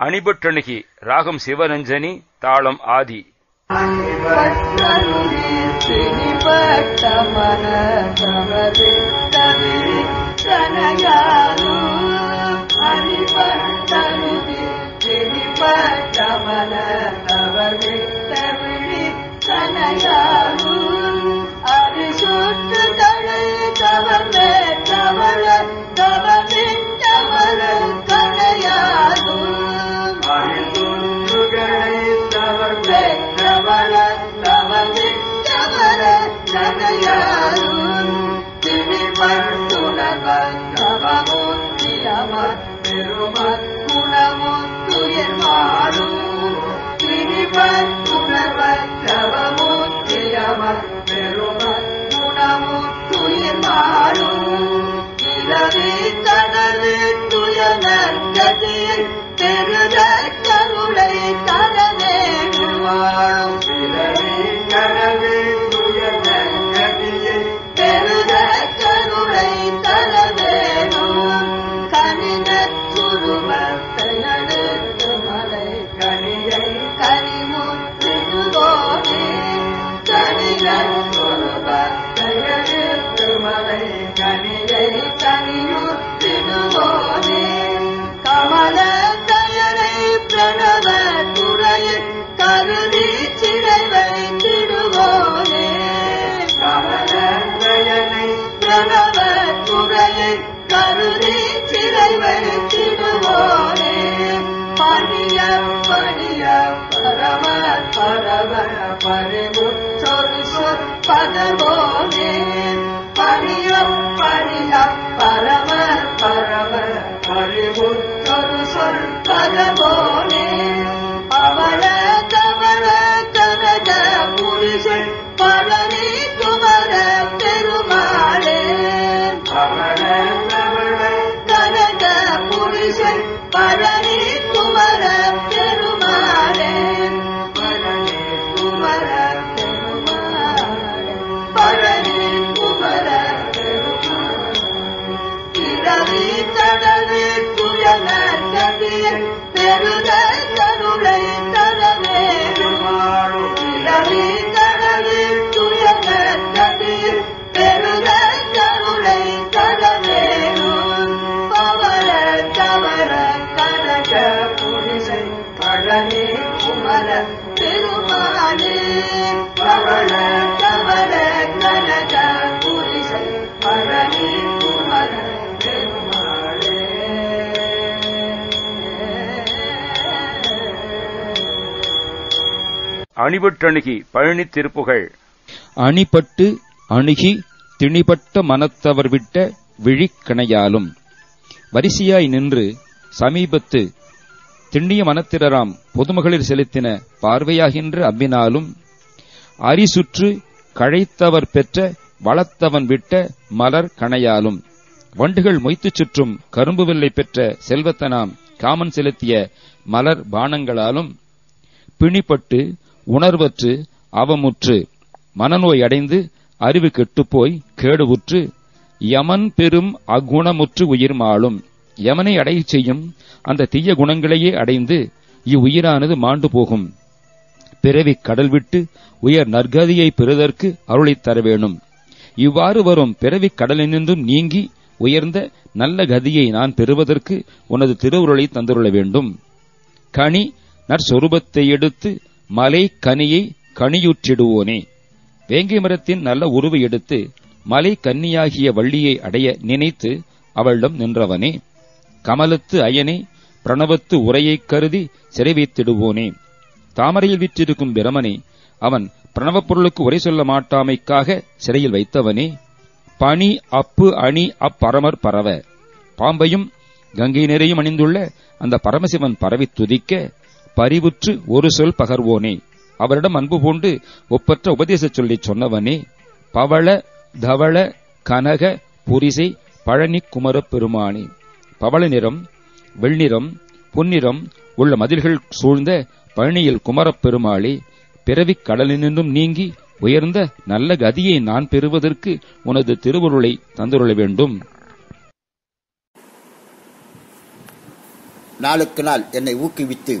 ಅಣಿಬೊಟ್ಟಣಿಗೆ ರಾಗಂ ಶಿವರಂಜನಿ ತಾಳಂ ಆದಿ ಅಣಿಬಟ್ಟಣುಗೆ ಸಿನಿಪಟ್ಟ ಮನ ಸಮದೇ my கதியில் பெருத கருளை தரவேறுமாறும் இரவி கடவு புயல கதியில் பெருத கருளை தரவேறும் பவர தவற கனக பழனி குமர பவள அணிபட்டணுகி பழனி திருப்புகழ் அணிபட்டு அணுகி திணிபட்ட மனத்தவர் விட்ட விழிக்கணையாலும். வரிசையாய் நின்று சமீபத்து திண்ணிய மனத்திரராம் பொதுமகளிர் செலுத்தின பார்வையாகின்ற அவ்வினாலும் அரிசுற்று கழைத்தவர் பெற்ற வளத்தவன் விட்ட மலர் கணையாலும். வண்டுகள் மொய்த்துச் சுற்றும் கரும்பு வெள்ளை பெற்ற செல்வத்தனாம் காமன் செலுத்திய மலர் பானங்களாலும் பிணிப்பட்டு உணர்வற்று அவமுற்று மனநோய் அடைந்து அறிவு கெட்டுப்போய் கேடுவுற்று யமன் பெரும் அகுணமுற்று உயிர் மாளும். யமனை அடையச் செய்யும் அந்த தீய குணங்களையே அடைந்து இவ்வுயிரானது மாண்டு போகும். பிறவிக் கடல் விட்டு உயர் நற்கதியை பெறுதற்கு அருளைத் தர வேணும் இவ்வாறு வரும் பிறவிக் கடலினின்றும் நீங்கி உயர்ந்த நல்ல கதியை நான் பெறுவதற்கு உனது திருவுருளை தந்துருள வேண்டும். கனி நற்சொரூபத்தை எடுத்து மலை கனியை கனியுற்றிடுவோனே. வேங்கை மரத்தின் நல்ல உருவை எடுத்து மலை கன்னியாகிய வள்ளியை அடைய நினைத்து அவளிடம் நின்றவனே. கமலத்து அயனே பிரணவத்து உரையைக் கருதி சிறை வைத்திடுவோனே தாமரையில் விற்றிருக்கும் பிரமனே அவன் பிரணவப் பொருளுக்கு உரை சொல்ல மாட்டாமைக்காக சிறையில் வைத்தவனே. பனி அப்பு அணி அப்பரமர் பரவ. பாம்பையும் கங்கை நிறையும் அணிந்துள்ள அந்த பரமசிவன் பரவித் துதிக்க பரிவுற்று ஒரு சொல் பகர்வோனே. அவரிடம் அன்பு பூண்டு ஒப்பற்ற உபதேச சொல்லி சொன்னவனே. பவள தவள கனக புரிசை பழனி குமரப் பெருமானே. பவள நிறம் வெள்ளிறம் பொன்னிறம் உள்ள மதில்கள் சூழ்ந்த பழனியில் குமரப் பெருமாளே பிறவிக் கடலினின்றும் நீங்கி உயர்ந்த நல்ல கதியை நான் பெறுவதற்கு உனது திருவுருளை தந்துருள வேண்டும். நாளுக்கு நாள் என்னை ஊக்குவித்து